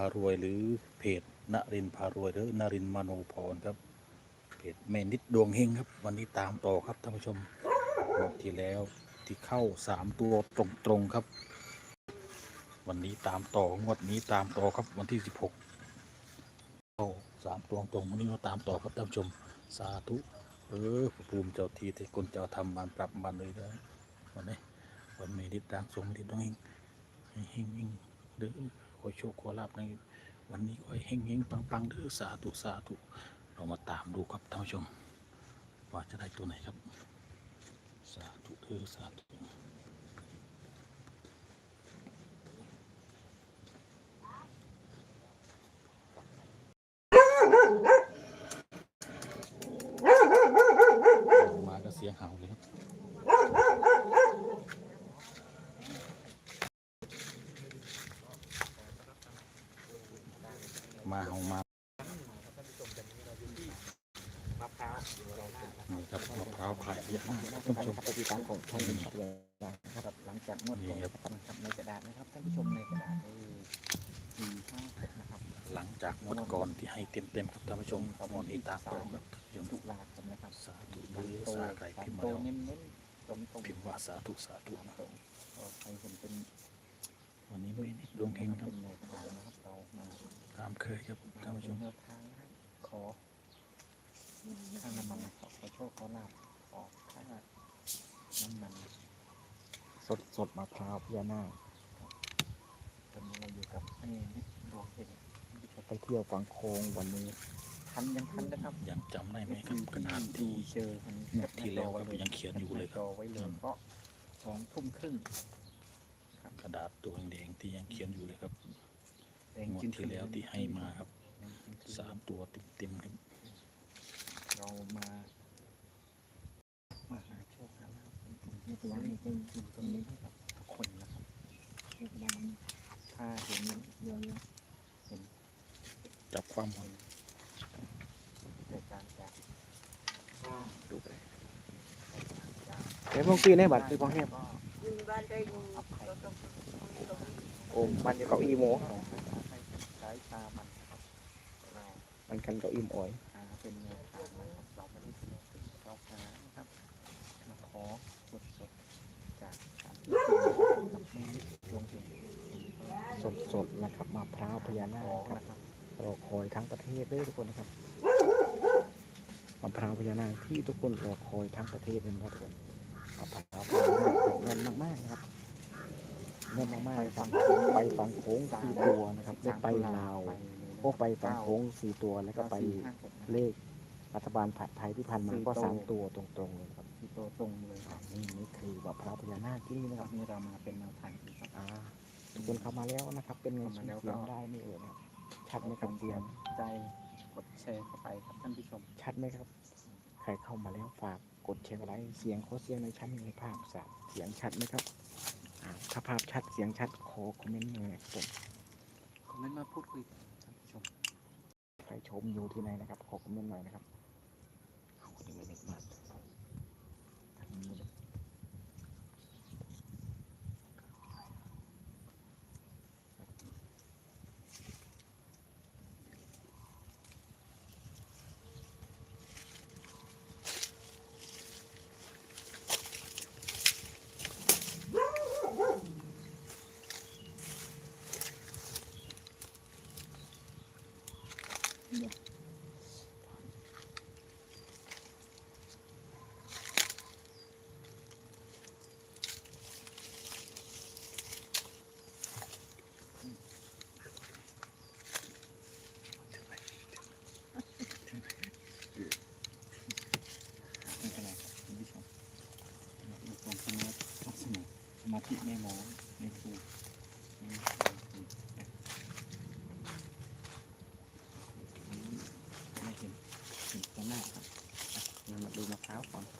ารวยหรือเพจนรินพารวยหรือนรินมโนพรครับเพจแม่นิดดวงเฮงครับ วันนี้ตามต่อครับท่านผู้ชมงวดที่แล้วที่เข้าสามตัวตรงๆครับ วันนี้ตามต่องวดนี้ตามต่อครับวันที่สิบหกเข้าสามตัวตรงวันนี้เราตามต่อครับท่านผู้ชมสาธุเออภูมิเจ้าทีที่คนเจ้าทำมันปรับมันเลยนะวันนี้วันนี้ดิดดังสงดิดต้องเฮงเฮงเฮงเด้อ ขอโชคขอลาบในวันนี้ขอเฮงเฮงปังปังเด้อสาธุสาธุเรามาตามดูครับท่านผู้ชม ว่าจะได้ตัวไหนครับ สาธุเด้อสาธุมาก็เสียงเห่าเลยครับมาเห่ามา มะพร้าว นี่ครับมะพร้าวขายเยอะมากครับ ท่าท่านนผู้ผู้ชชมมปฏิบัติของท่านเป็นเรื่องนะครับหลังจากงวดก่อนนะครับในกระดาษนะครับท่านผู้ชมในกระดาษเออสี่ห้าหกนะครับหลังจากงวดก่อนที่ให้เต็มเต็มๆครับท่านผู้ชมงวดนี้ตามต่อครับท่านผู้ชมตุลาคมนะครับสาธุเด้อสาใครสามพิมพ์มาโตแล้วเน้นเน้นๆตรงตรงพิมพ์ว่าสาธุสาธุสามนะโตก็ใครเห็นเป็นวันนี้ไม่นิดดวงเฮงครับเป็นแนวทางนะครับเรามาตามเคยครับท่านผู้ชมแนวทางนะครับขอค่าน้ำมันขอขอโชคขอลาบขอค่า น้ำมันสดสดมะพร้าวพญานาคตอนนี้เราอยู่กับนี่นิดดวงเห็นไปเที่ยวฝั่งโค้งวันนี้ทันยังทันนะครับยังจำได้ไหมครับขนาดที่เจอมันงวดที่แล้วครับยังเขียนอยู่เลยครับจอไว้เลยเพราะสองทุ่มครึ่งกระดาษตัวแดงๆที่ยังเขียนอยู่เลยครับแดงงวดจึ้งที่แล้วที่ให้มาครับแดงจึ้งๆสามตัวเต็มๆครับเรามามาหาโชคหาลา ภที่ตรงนี้อยู่ตรงนี้ให้กับทุกคนนะครับถ้าเห็นเห็นจับความหมดในการจากดูไปเดี๋ยพวกพี่ในบัตรคือพอแห้งเราต้องโอ้มันจะเก้าอี้โมใช้ชามันครับเรามันกันเก้าอี้อยเป็นแนวทางนะครับเราไม่ได้เป็นเราหานะครับมาขอสดสดๆจากสามที่สี่ลงถึง สดสดๆนะครับมาพร้าวพญานาคนะครับรอคอยทั้งประเทศด้วยทุกคนนะครับมะพร้าวพญานาคที่ทุกคนรอคอยทั้งประเทศเลยนะครับทุกคนมะพร้าวพญานาคเงินมากๆนะครับเงินมากๆฟังไปฟังโค้งสี่ตัวนะครับได้ไปลาวโอ้ไปฟังโค้งสี่ตัวแล้วก็ไปเลขรัฐบาลผัดไทยที่ผ่านมาก็สามตัวตรงๆเลยครับสี่ตัวตรงเลยครับนี่นี่คือแบบพระพญานาคที่นี่นะครับนี่เรามาเป็นแนวทาง อีกครับอ่าทุกคนเข้ามาแล้วนะครับ เป็นไงเสียงได้ไม่เอ่ยนะครับชัดไหมครับเสียงใจกดแชร์เข้าไปครับท่านผู้ชม ชัดไหมครับ ใครเข้ามาแล้วฝากกดแชร์ไลค์เสียงขอเสียงในชั้นในภาพสามเสียงชัดไหมครับอ่าถ้าภาพชัดเสียงชัดขอคอมเมนต์หน่อยนะครับผมคอมเมนต์มาพูดคุยกับท่านผู้ชมใครชมอยู่ที่ไหนนะครับขอคอมเมนต์หน่อยนะครับเอาคนนี้ไม่ได้มาทางนี้เลย ไม่เป็นไรครับท่านผู้ชมดูความสมาธิลักษณะสมาธิไม่หมอม่ถูกไม่ถูกไม่เห็นเห็นข้างหน้าครับอะเรามา ดูมะพร้าวก่อนท่าน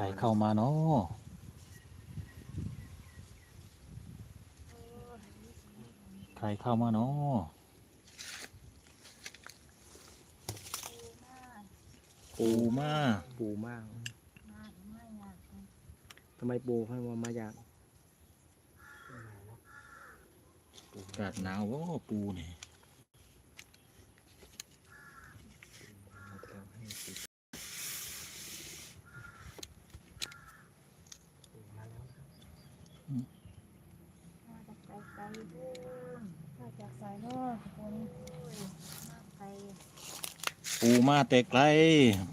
รเข้ามาเนาะใครเข้ามาเนาะปูมาปูมากทำไมปูให้มามาอยากอากาศหนาวโอ้ปูนี่ มาจากไกลไกลเด้อมาจากสายนอกคนมาไกล ปูมาแต่ไกล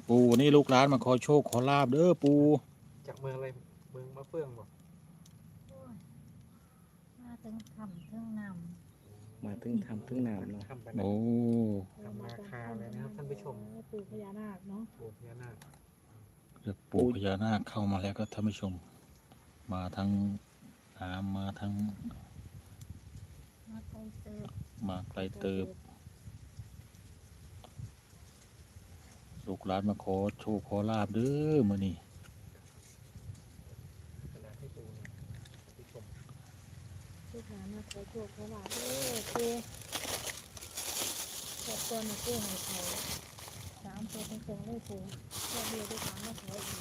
ปูนี่ลูกหลานมาขอโชคขอลาบเด้อปู จากเมืองอะไรเมืองมะเฟืองบอกมาถึงทำถึงนมาถึงทำถึงน้ำเนาะ ทำไปโอ้ทำนาคาเลยนะครับท่านผู้ชม ปู่พญานาคเนาะปูพญานาคเดี๋ยวปูพญานาคเข้ามาแล้วก็ท่านผู้ชม มาทั้งน้ำมาทั้งมาไกลเติบมาไกลเติบ ลูกหลานมาขอโชคขอลาบเด้อมื้อนี้ลูกหลานมาขอโชคขอลาบเด้อปู่ขอบคุณนะปู่ให้เขาสามตัวตรงๆเลยปู่แค่เดียวด้วยกันมาขออีก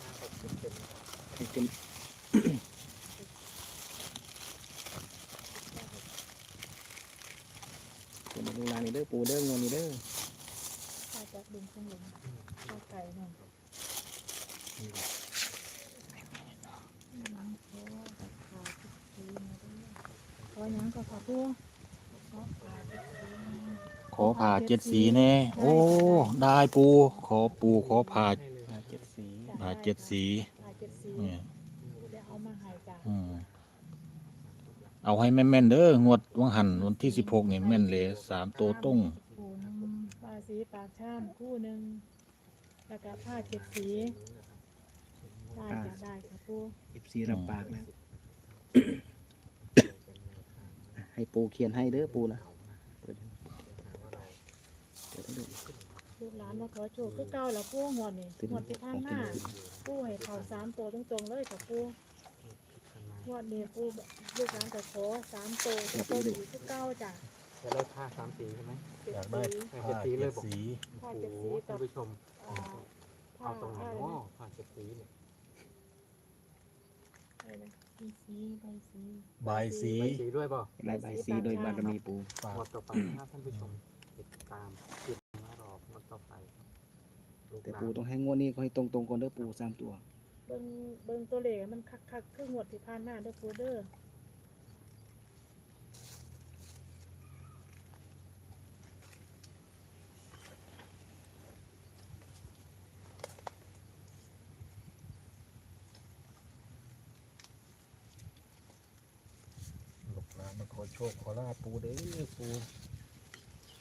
ห้าหกสิบเจ็ดให้เต็มปูมาดูลานนี่เด้อ ปูเด้องวนี่เด้อมาจากดึงสมุนข้าไก่นั่นอืมขอขาทุกทีมาเด้อขอหยังก็ขอปู่ขอขาทุกทีมาขอผ่าเจ็ดสีแน่ โอ้ ได้ปู ขอปูขอผ่าให้เลยมาเจ็ดสีผ่าเจ็ดสีอาเจ็ดสี เนี่ย เดี๋ยวเอามาให้จ้ะ อืม เอาให้แม่นๆเด้องวดวังหันวันที่สิบหกเนี่ยแม่นเลยสามตัวต้งปูหนึ่งปลาสีปากช่ามคู่หนึ่งแล้วก็ผ้าเจ็ดสีได้จะได้ค่ะปูเอฟซีรับปากนะ ให้ปูเขียนให้เด้อปูนะเปิดเดี๋ยวให้ดูลูกหลานมาขอโชคคือเก่าแล้วปูหวดนี่หวดที่ข้างหน้าปูให้เขาสามตัวตรงๆเลยค่ะปู หวดนี่ปูลูกหลานจะขอสามตัวจะตัวอยู่คือเก่าจ้ะจะได้ผ้าสามสีใช่ไหมเจ็ดอยากได้สี ผ้าเจ็ดสีเลยบอกสีผ้าโอ้เจ็ดโหสีท่ากันบผู้ชม อ่าผ้าเอาตรงไหนอะไรโอ้นะผ้าเจ็ดสีเนี่ยอะไรนะสีสีใบสี ใบสีใบสีด้วยเปล่าได้ใบสีโดยบารมีปูฝากหมดต่อไปนะท่านผู้ชมติดตามติดมารอบหมดต่อไปลูกแต่หลานปูต้องให้งวดนี้เขาให้ตรงตรงๆก่อนเด้อปูสามตัว เบิ่งเบิ่งตัวเลขให้มันคักๆคือหวดที่ผ่านมาเด้อปูเด้อลูกหลานมาขอโชคขอลาบปูเด้อปู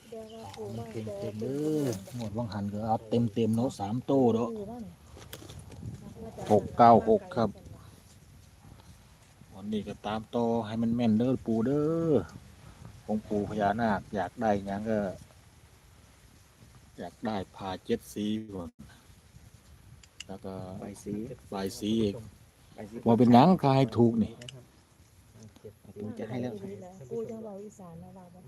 เดี๋ยวว่าปูมันมาเก่งขอเต็มปูเด้องวดวังหันก็เอาเต็มเต็มๆเนาะสามโต้เนาะปูบ้างนี่ หกเก้าหกครับ วันนี้ก็ตามต่อให้มันแม่นเด้อปูเด้อองค์ปู่พญานาคอยากได้หยังก็ อยากได้ผ่าเจ็ดสีก่อนแล้วก็ใบสีใบายสีอีกใบสีว่าเป็นหยังก็ให้ถูกนี่นะครับเจ็ดปูจะให้แล้วปูจังเบาอีสานนะเราบ่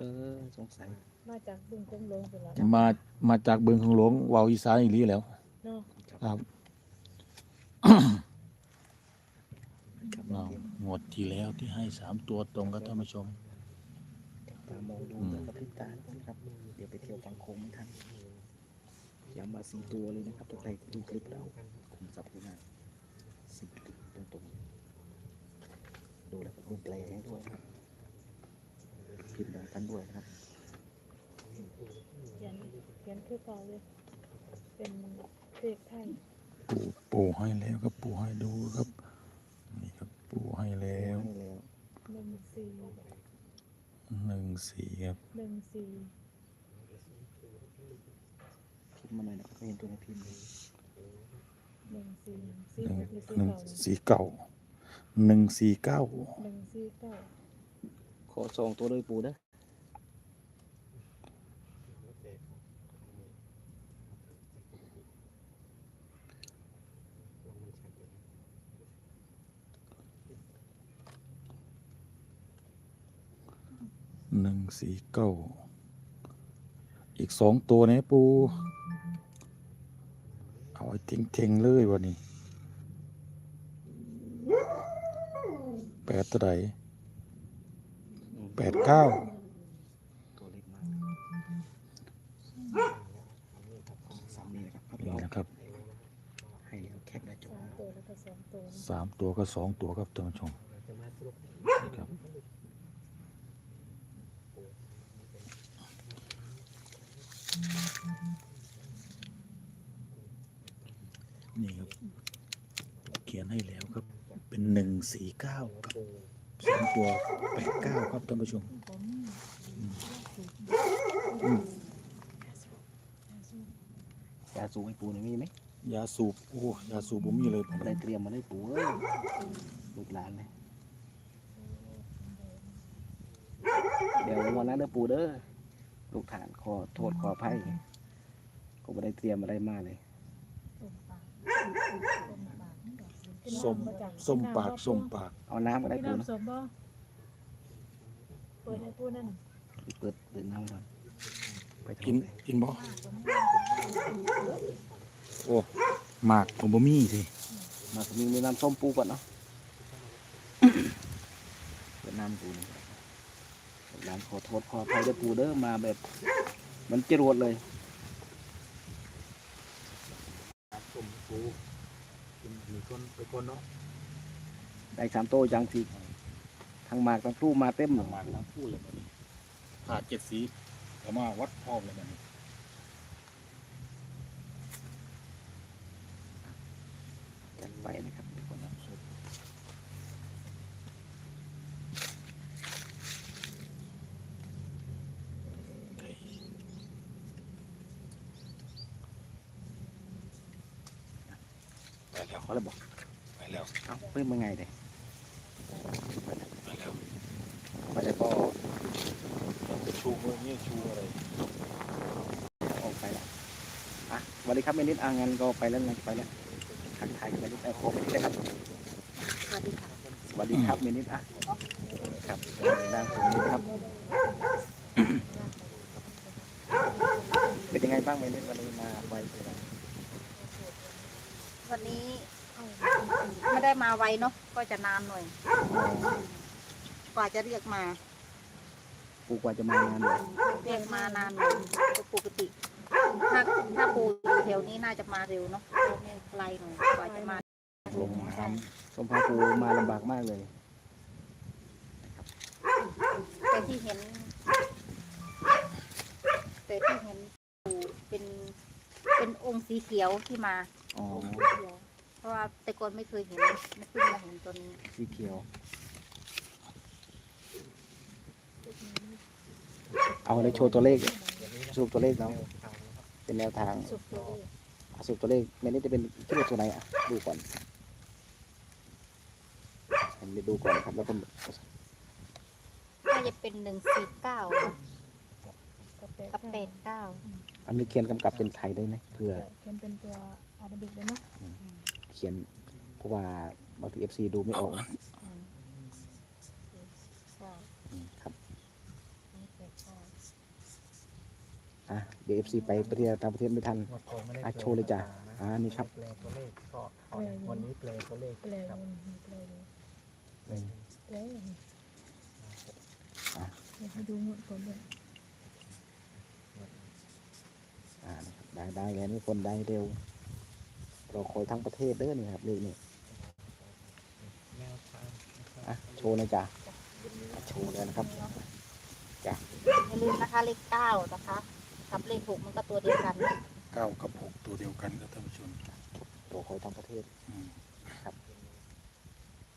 เออสงสัยมาจากบึงกงหลงไปแล้วมามาจากเบืองของหลวงเวาวอีสานอีหลีแหล้วเนาะครับครับ เรางวดที่แล้วที่ให้สามตัวตรงกับท่านผู้ชม ตามองดูแล้วก็พริบตานะครับ เดี๋ยวไปเที่ยวกลางโค้งไม่ทันย้ำมาสี่ตัวเลยนะครับตัวใครดูคลิปเราคุมสับด้วยนะสิบคลิปตรงๆดูแล้วก็มีแปลให้ด้วยนะครับพิมพ์บอกกันด้วยนะครับเขียนเขียนคือเก่าเลย เป็นเลขไทย ปูปูให้แล้วครับปูให้ดูครับ นี่ครับปูให้แล้วหนึ่งสี่หนึ่งสี่ครับหนึ่งสี่พิมพ์มาหน่อยนะครับก็เห็นตัวในพิมพ์เลยหนึ่งสี่สี่หนึ่งหกหรือสี่หนึ่งเก่าสี่เก้าหนึ่งสี่เก้าหนึ่งสี่เก้าขอสองตัวเลยปูเด้ หนึ่งสี่เก้าอีกสองตัวนี่ยปู เอาไอ้เท่งๆเลยวันนี้แปดตัวไหนแปดเก้าสามนี่นะครับนี่นะครับให้แคปหน้าจอสามตัวแล้วก็สองตัวนะสามตัวก็สองตัวครับท่านผู้ชมครับ นี่ครับ เขียนให้แล้วครับ เป็นหนึ่งสี่เก้าครับสองตัวแปดเก้าครับท่านผู้ชมยาสูบให้ปูหน่อยมีไหมยาสูบโอ้ยาสูบผมมีเลยผมไม่ได้เตรียมมาได้ปูเอ้ยลูกหลานเลยเดี๋ยววันนั้นเด้อปูเด้อลูกฐานขอโทษขออภัยก็ไม่ได้เตรียมอะไรมาเลย ส้มส้มปากส้มปากเอาน้ำก็ได้พี่ปูนะน้ำสมบ่เปิดให้ปูนั่นเปิดเปิดน้ำก่อนไปกินทำกินบ่โอ้หมากผมบ่มีสิมาสมีมีน้ำส้มปูก่อนเนาะเปิดน้ำปูนะลูกหลานขอโทษขออภัยเด้อปูเด้อมาแบบ มันจรวดเลย กลุ่มปูกินมีคนไปคนเนาะได้สามโตจังสิทั้งหมากทั้งตู้มาเต็มหมากทั้งคู่เลยมันนี้ผ่าเจ็ดสีเอามาวัดพร้อมเลยมันนี้ จัดไปนะครับทุกคนนะ ไป แล้วขอเลยบอกไปแล้วเอ้าเพิ่มมาไงเด้ไปแล้วไปแล้วก็ชูมือนี่ชูอะไรออกไปแล้วอะสวัสดีครับเมนิดอ่างานก็ไปแล้วนะไปแล้วทักทายกันเมนิดเอาขอไปเลยครับสวัสดีค่ะสวัสดีครับเมนิดอะครับนางผมครับเป็นยังไงบ้างเมนิดวันนี้มาไวเลยนะ วันนี้ไม่ได้มาไวเนาะก็จะนานหน่อย กว่าจะเรียกมาปูกว่าจะมางานเลยเรียกมานานหน่อยปกติถ้าถ้าปูอยู่แถวนี้น่าจะมาเร็วเนาะเพราะไม่ไกลหน่อยกว่าจะมาลงน้สมภาปูมาลำบากมากเลยแต่ที่เห็น แต่ที่เห็นปูเป็น เป็นองค์สีเขียวที่มาอ๋อองค์สีเขียวเพราะว่าแต่ก่อนไม่เคยเห็นไม่เพิ่งมาเห็นตัวนี้สีเขียว เอาเลยโชว์ตัวเลขสรุปตัวเลขเนาะเป็นแนวทางสุดเลยอะสรุปตัวเลขเมนี่จะเป็นคิดว่าตัวไหนอะดูก่อนผมไปดูก่อนครับแล้วก็น่าจะเป็นหนึ่งสี่เก้ากับแปดเก้า อันนี้เขียนกำกับเป็นไทยได้ไหมเพื่อเขียนเป็นตัวอาราบิกเลยเนาะเขียนเพราะว่าบางทีเอฟซีดูไม่ออกนะอืมเก้าอืมครับนี่แปดเก้าอะเดี๋ยวเอฟซีไปประเทศต่างประเทศไม่ทันหมดโคไม่ได้อะโชว์เลยจ้ะอ่านี่ครับแปลตัวเลขก็ขอวันนี้แปลตัวเลขแปลครับวนแปลวนอืมแปลวนอะเดี๋ยวให้ดูหมดก่อนเลย อ่านะครับได้ได้แล้วนี่คนได้เร็วเราคอยทั้งประเทศเด้อนี่ครับเลขนี่แนวทางนะครับอะโชว์หนะจ๊ะอะโชว์เลยนะครับอย่าลืมนะคะเลขเก้านะคะกับเลขหกมันก็ตัวเดียวกันำเก้ากับหกตัวเดียวกันครับท่านผู้ชมตัวคอยทั้งประเทศอืม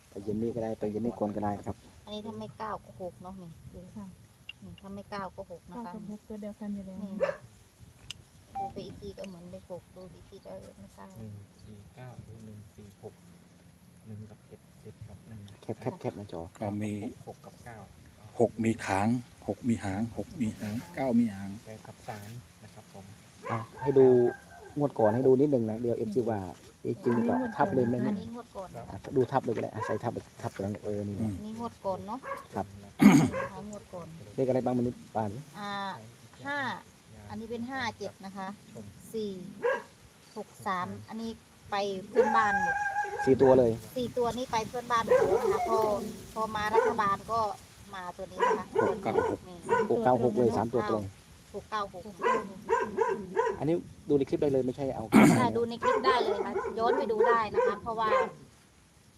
ไปเย็นนี่ก็ได้ไปเย็นนี่ก่อนก็ได้ครับอันนี้ถ้าไม่เก้าก็หกเนาะนี่ดูนี่ถ้าไม่เก้าก็หกนะเก้าคะกับหกตัวเดียวกันอยู่แล้ว นี่ดู ไปอีกทีก็เหมือนเลขหกดูอีกทีก็ไม่เก้หนึ่งสี่เก้าหรือหนึ่งสี่หกหนึ่งกับเจ็ดเจ็ดกับหนึ่งแคปแคปแคปหนะจอก็มีหกกับเก้าหกมีขางหกมีหางหกมีหางเก้ามีหางแปลกับสามนะครับผมอะให้ดูงวดก่อนให้ดูนิดหนึ่งนะเดี๋ยวเอฟซีว่าจริงๆก็ทับเลยไหมอัเนี่นี้งวดก่อนนะคะอะดูทับเลยก็ได้อะใส่ทับทับไปแล้วเออนี่นนี้งวดก่อนเนาะครับงวดก่อนเลขอะไรบ้างมันนี่ป่านอ่าห้า นนี้เป็นห้าเจ็ดนะคะสี่หกสามอันนี้ไปเพื่อนบ้านหมดสี่ตัวเลยสี่ตัวนี้ไปเพื่อนบ้านหมดเลยนะคะพอพอมารัฐบาลก็มาตัวนี้นะคะหกเก้าหกนี่หกเก้าหกเลยสามตัวตรงหกเก้าหกอันนี้ดูในคลิปได้เลยไม่ใช่เอาใช่ดูในคลิปได้เลยค่ะย้อนไปดูได้นะคะ เพราะว่า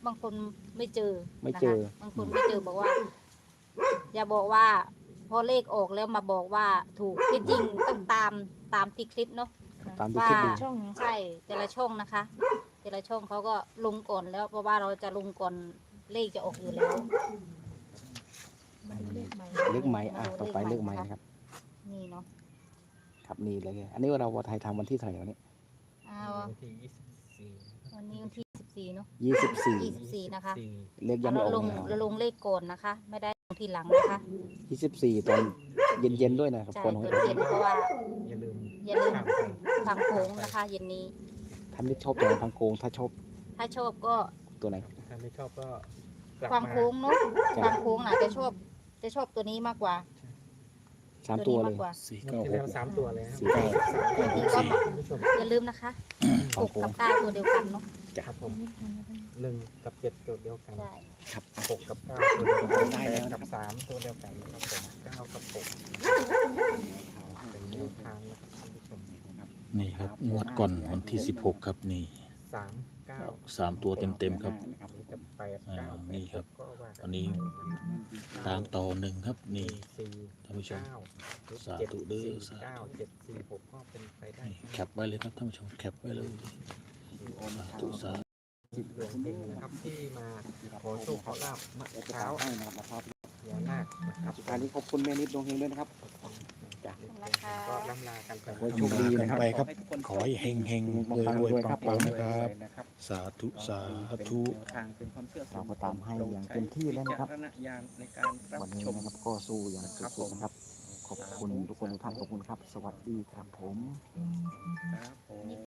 บางคนไม่เจอไม่เจอนะคะบางคนไม่เจอบอกว่า อย่าบอกว่า พอเลขออกแล้วมาบอกว่าถูกที่จริงต้องตามตามที่คลิปเนาะตามที่คลิปดูช่องเนาะใช่แต่ละช่องนะคะ แต่ละช่องเขาก็ลงก่อนแล้วเพราะว่าเราจะลงก่อนเลขจะออกอยู่แล้วมันเลขใหม่เลขไม้อะต่อไปเลขไม้นะครับ นี่เนาะครับนี่เลยอันนี้เราไทยทำวันที่เท่าไหร่วันนี้เอาวันที่ยี่สิบสี่วันนี้วันที่ สิบสี่เนาะยี่สิบสี่ยี่สิบสี่นะคะสี่เลขยังไม่เราออกลงนะเราลงเลขก่อนนะคะ ไม่ได้ลงทีหลังนะคะยี่สิบสี่ตอนเย็นๆด้วยนะครับใช่คนตขอองนเย็นเพราะว่า อย่าลืมอย่าลืมข้ามไปฟังโค้งนะคะเย็นนี้ ท่านที่ชอบตัวไหนพังโกงถ้าชอบถ้าชอบก็ตัวไหน ถ้าไม่ชอบก็กลับฟังมาโค้งเนาะครับ ฟังโค้งน่ะจะชอบจะชอบตัวนี้มากกว่าสามตัวนี้เลมายกกว่า สี่งวเก้าดที่หแล้วกสามตัวเลยนะสี่เก้าวันนี้ก็มาคุณผู้ชมอย่าลืมนะคะฟัหงกโกกังบเก้าตัวเดียวกันเนาะ ครับผมหนึ่งกับเจ็ดตัวเดียวกันใช่ครับหกกับเก้าตัวเดียวกันได้แปแล้วดนะครักับบสามตัวเดียวกันนะครับผมเก้ากับหกเป็นแนวทางนะครับคุณผู้ชมนี่ครับงวดก่อนวันที่สิบหกครับนี่สามเก้าสามตัวเต็มๆครับนี่กับแปดอ่าเก้านี่ครับก็ว่ากัอันนี้ไปตามต่อหนึ่งครับ นี่ สี่ท่านผู้ชม เก้าสาธุเด้อสี่สาธุ เก้าเจ็ดสี่หกก็เป็นไปได้ นี่แคปไว้เลยครับท่านผู้ชมแคปไว้เลย สาธุสาธุจิตหลวงเฮงนะครับที่มาขอโชคขอลาบมะพร้าวให้นะครับนะครับพญานาคนะครับสุดท้ายนี้ขอบคุณแม่นิดดวงเฮงด้วยนะครับจากนี้ก็ล่ำลากันไปขอให้โชคดีนะครับไปครับ ขอให้เฮงเฮงรวยรวยปังปังนะครับนะครับ สาธุสาธุทางเป็นความเชื่อเราก็ตามให้อย่างเต็มที่แล้วนะครับญาณในการรับวันนี้ชมนะครับก็สู้อย่างสุดๆนะครับขอบคุณทุกคนทุกท่านขอบคุณครับ สวัสดีครับผมครับผม